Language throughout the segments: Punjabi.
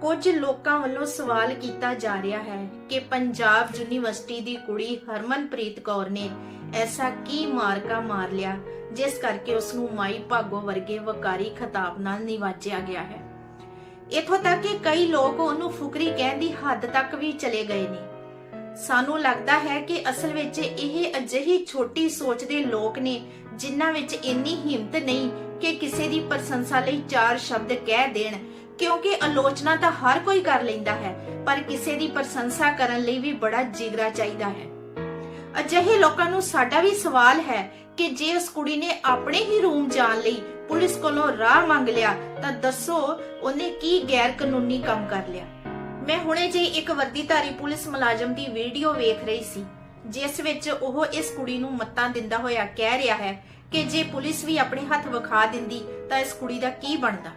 ਕੁਝ ਲੋਕਾਂ ਵੱਲੋਂ ਸਵਾਲ ਕੀਤਾ ਜਾ ਰਿਹਾ ਹੈ ਕਿ ਪੰਜਾਬ ਯੂਨੀਵਰਸਿਟੀ ਦੀ ਕੁੜੀ ਹਰਮਨਪ੍ਰੀਤ ਕੌਰ ਨੇ ਐਸਾ ਕੀ ਮਾਰਕਾ ਮਾਰ ਲਿਆ, ਜਿਸ ਕਰਕੇ ਉਸ ਨੂੰ ਮਾਈ ਭਾਗੋ ਵਰਗੇ ਵਕਾਰੀ ਖਿਤਾਬ ਨਾਲ ਨਿਵਾਜਿਆ ਗਿਆ ਹੈ। ਇਥੋਂ ਤੱਕ ਕਿ ਕਈ ਲੋਕ ਉਹਨੂੰ ਫੁਕਰੀ ਕਹਿਣ ਦੀ ਹੱਦ ਤੱਕ ਵੀ ਚਲੇ ਗਏ ਨੇ। ਸਾਨੂੰ ਲੱਗਦਾ ਹੈ ਕਿ ਅਸਲ ਵਿੱਚ ਇਹ ਅਜਿਹੀ ਛੋਟੀ ਸੋਚ ਦੇ ਲੋਕ ਨੇ, ਜਿਨ੍ਹਾਂ ਵਿੱਚ ਇੰਨੀ ਹਿੰਮਤ ਨਹੀਂ ਕਿ ਕਿਸੇ ਦੀ ਪ੍ਰਸ਼ੰਸਾ ਲਈ ਚਾਰ ਸ਼ਬਦ ਕਹਿ ਦੇਣ ਕਿਉਂਕਿ ਆਲੋਚਨਾ ਤਾਂ ਹਰ ਕੋਈ ਕਰ ਲੈਂਦਾ ਹੈ, ਪਰ ਕਿਸੇ ਦੀ ਪ੍ਰਸ਼ੰਸਾ ਕਰਨ ਲਈ ਵੀ ਬੜਾ ਜਿਗਰਾ ਚਾਹੀਦਾ ਹੈ। ਅਜਿਹੇ ਲੋਕਾਂ ਨੂੰ ਸਾਡਾ ਵੀ ਸਵਾਲ ਹੈ ਕਿ ਜੇ ਉਸ ਕੁੜੀ ਨੇ ਆਪਣੇ ਹੀ ਰੂਮ ਜਾਣ ਲਈ ਪੁਲਿਸ ਕੋਲੋਂ ਰਾਹ ਮੰਗ ਲਿਆ, ਤਾਂ ਦੱਸੋ ਉਹਨੇ ਕੀ ਗੈਰ ਕਾਨੂੰਨੀ ਕੰਮ ਕਰ ਲਿਆ। ਮੈਂ ਹੁਣੇ ਜੇ ਇੱਕ ਵਰਦੀਧਾਰੀ ਪੁਲਿਸ ਮੁਲਾਜ਼ਮ ਦੀ ਵੀਡੀਓ ਵੇਖ ਰਹੀ ਸੀ, ਜਿਸ ਵਿੱਚ ਉਹ ਇਸ ਕੁੜੀ ਨੂੰ ਮੱਤਾਂ ਦਿੰਦਾ ਹੋਇਆ ਕਹਿ ਰਿਹਾ ਹੈ ਕਿ ਜੇ ਪੁਲਿਸ ਵੀ ਆਪਣੇ ਹੱਥ ਵਿਖਾ ਦਿੰਦੀ, ਤਾਂ ਇਸ ਕੁੜੀ ਦਾ ਕੀ ਬਣਦਾ?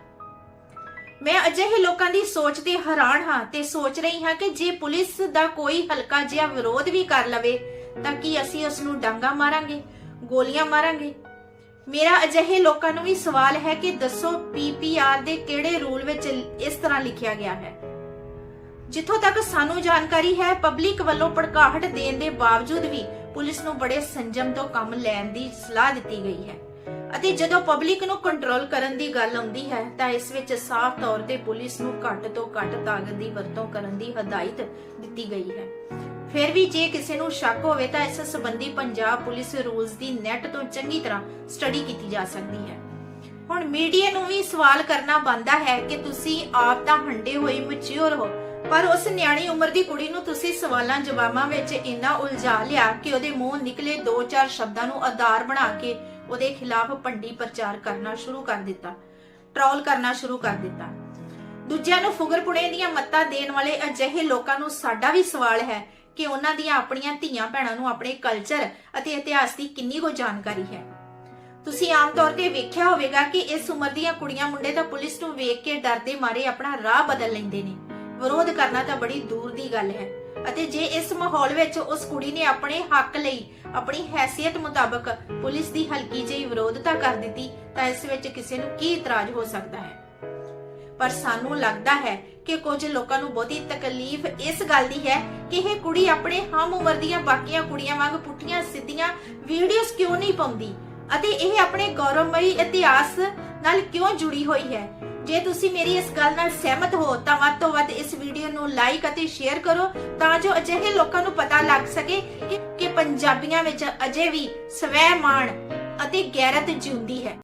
ਮੈਂ ਅਜਿਹੇ ਲੋਕਾਂ ਦੀ ਸੋਚ ਤੇ ਹੈਰਾਨ ਹਾਂ ਤੇ ਸੋਚ ਰਹੀ ਹਾਂ ਕਿ ਜੇ ਪੁਲਿਸ ਦਾ ਕੋਈ ਹਲਕਾ ਜਿਹਾ ਵਿਰੋਧ ਵੀ ਕਰ ਲਵੇ, ਤਾਂ ਕੀ ਅਸੀਂ ਉਸ ਨੂੰ ਡਾਂਗਾ ਮਾਰਾਂਗੇ, ਗੋਲੀਆਂ ਮਾਰਾਂਗੇ? ਮੇਰਾ ਅਜਿਹੇ ਲੋਕਾਂ ਨੂੰ ਵੀ ਸਵਾਲ ਹੈ ਕਿ ਦੱਸੋ ਪੀਪੀਆਰ ਦੇ ਕਿਹੜੇ ਰੂਲ ਵਿੱਚ ਇਸ ਤਰ੍ਹਾਂ ਲਿਖਿਆ ਗਿਆ ਹੈ? ਜਿੱਥੋਂ ਤੱਕ ਸਾਨੂੰ ਜਾਣਕਾਰੀ ਹੈ, ਪਬਲਿਕ ਵੱਲੋਂ ਭੜਕਾਹਟ ਦੇਣ ਦੇ ਬਾਵਜੂਦ ਵੀ ਪੁਲਿਸ ਨੂੰ ਬੜੇ ਸੰਜਮ ਤੋਂ ਕੰਮ ਲੈਣ ਦੀ ਸਲਾਹ ਦਿੱਤੀ ਗਈ ਹੈ। ਅਤੇ ਜਦੋਂ ਪਬਲਿਕ ਨੂੰ ਕੰਟਰੋਲ ਕਰਨ ਦੀ ਗੱਲ ਆਉਂਦੀ ਹੈ, ਤਾਂ ਇਸ ਵਿੱਚ ਸਾਫ਼ ਤੌਰ ਤੇ ਪੁਲਿਸ ਨੂੰ ਘੱਟ ਤੋਂ ਘੱਟ ਤਾਕਤ ਦੀ ਵਰਤੋਂ ਕਰਨ ਦੀ ਹਦਾਇਤ ਦਿੱਤੀ ਗਈ ਹੈ। ਫਿਰ ਵੀ ਜੇ ਕਿਸੇ ਨੂੰ ਸ਼ੱਕ ਹੋਵੇ, ਤਾਂ ਇਸ ਸੰਬੰਧੀ ਪੰਜਾਬ ਪੁਲਿਸ ਰੂਲਸ ਦੀ ਨੈਟ ਤੋਂ ਚੰਗੀ ਤਰ੍ਹਾਂ ਸਟੱਡੀ ਕੀਤੀ ਜਾ ਸਕਦੀ ਹੈ। ਹੁਣ ਮੀਡੀਆ ਨੂੰ ਵੀ ਸਵਾਲ ਕਰਨਾ ਬੰਦਾ ਹੈ ਕਿ ਤੁਸੀਂ ਆਪ ਤਾਂ ਹੰਡੇ ਹੋਏ ਮੈਚੁਰ ਹੋ, ਪਰ ਉਸ ਨਿਆਣੀ ਉਮਰ ਦੀ ਕੁੜੀ ਨੂੰ ਤੁਸੀਂ ਸਵਾਲਾਂ ਜਵਾਬਾਂ ਵਿੱਚ ਇੰਨਾ ਉਲਝਾ ਲਿਆ ਕਿ ਉਹਦੇ ਮੂੰਹ ਨਿਕਲੇ ਦੋ ਚਾਰ ਸ਼ਬਦਾਂ ਨੂੰ ਆਧਾਰ ਬਣਾ ਕੇ ਉਹਦੇ ਖਿਲਾਫ ਭੰਡੀ ਪ੍ਰਚਾਰ ਕਰਨਾ ਸ਼ੁਰੂ ਕਰ ਦਿੱਤਾ, ਟ੍ਰੋਲ ਕਰਨਾ ਸ਼ੁਰੂ ਕਰ ਦਿੱਤਾ। ਦੂਜਿਆਂ ਨੂੰ ਫੁਗਰਪੁਣੇ ਦੀਆਂ ਮੱਤਾਂ ਦੇਣ ਵਾਲੇ ਅਜਿਹੇ ਲੋਕਾਂ ਨੂੰ ਸਾਡਾ ਵੀ ਸਵਾਲ ਹੈ ਕਿ ਉਹਨਾਂ ਦੀਆਂ ਆਪਣੀਆਂ ਧੀਆਂ ਭੈਣਾਂ ਨੂੰ ਆਪਣੇ ਕਲਚਰ ਅਤੇ ਇਤਿਹਾਸ ਦੀ ਕਿੰਨੀ ਕੋ ਜਾਣਕਾਰੀ ਹੈ। ਤੁਸੀਂ ਆਮ ਤੌਰ ਤੇ ਵੇਖਿਆ ਹੋਵੇਗਾ ਕਿ ਇਸ ਉਮਰ ਦੀਆਂ ਕੁੜੀਆਂ ਮੁੰਡੇ ਤਾਂ ਪੁਲਿਸ ਨੂੰ ਵੇਖ ਕੇ ਡਰਦੇ ਮਾਰੇ ਆਪਣਾ ਰਾਹ ਬਦਲ ਲੈਂਦੇ ਨੇ। ਵਿਰੋਧ ਕਰਨਾ ਤਾਂ ਬੜੀ ਦੂਰ ਦੀ ਗੱਲ ਹੈ। ਅਤੇ ਜੇ ਇਸ ਮਾਹੌਲ ਵਿੱਚ ਉਸ ਕੁੜੀ ਨੇ ਆਪਣੇ ਹੱਕ ਲਈ ਆਪਣੀ ਹੈਸੀਅਤ ਮੁਤਾਬਕ ਪੁਲਿਸ ਦੀ ਹਲਕੀ ਜਿਹੀ ਵਿਰੋਧਤਾ ਕਰ ਦਿੱਤੀ, ਤਾਂ ਇਸ ਵਿੱਚ ਕਿਸੇ ਨੂੰ ਕੀ ਇਤਰਾਜ਼ ਹੋ ਸਕਦਾ ਹੈ? ਪਰ ਸਾਨੂੰ ਲੱਗਦਾ ਹੈ ਕਿ ਕੁਝ ਲੋਕਾਂ ਨੂੰ ਬਹੁਤੀ ਤਕਲੀਫ ਇਸ ਗੱਲ ਦੀ ਹੈ ਕਿ ਇਹ ਕੁੜੀ ਆਪਣੇ ਹਮ ਉਮਰ ਦੀਆਂ ਬਾਕੀਆਂ ਕੁੜੀਆਂ ਵਾਂਗ ਪੁੱਠੀਆਂ ਸਿੱਧੀਆਂ ਵੀਡੀਓਜ਼ ਕਿਉਂ ਨਹੀਂ ਪਾਉਂਦੀ? ਅਤੇ ਇਹ ਆਪਣੇ ਗੌਰਵਮਈ ਇਤਿਹਾਸ ਨਾਲ ਕਿਉਂ ਜੁੜੀ ਹੋਈ ਹੈ? ਜੇ ਤੁਸੀਂ ਮੇਰੀ ਇਸ ਗੱਲ ਨਾਲ ਸਹਿਮਤ ਹੋ, ਤਾਂ ਵੱਧ ਤੋਂ ਵੱਧ ਇਸ ਵੀਡੀਓ ਨੂੰ ਲਾਈਕ ਅਤੇ ਸ਼ੇਅਰ ਕਰੋ, ਤਾਂ ਜੋ ਅਜਿਹੇ ਲੋਕਾਂ ਨੂੰ ਪਤਾ ਲੱਗ ਸਕੇ ਕਿ- ਕਿ ਪੰਜਾਬੀਆਂ ਵਿੱਚ ਅਜੇ ਵੀ ਸਵੈ ਮਾਣ ਅਤੇ ਗੈਰਤ ਜਿਉਂਦੀ ਹੈ।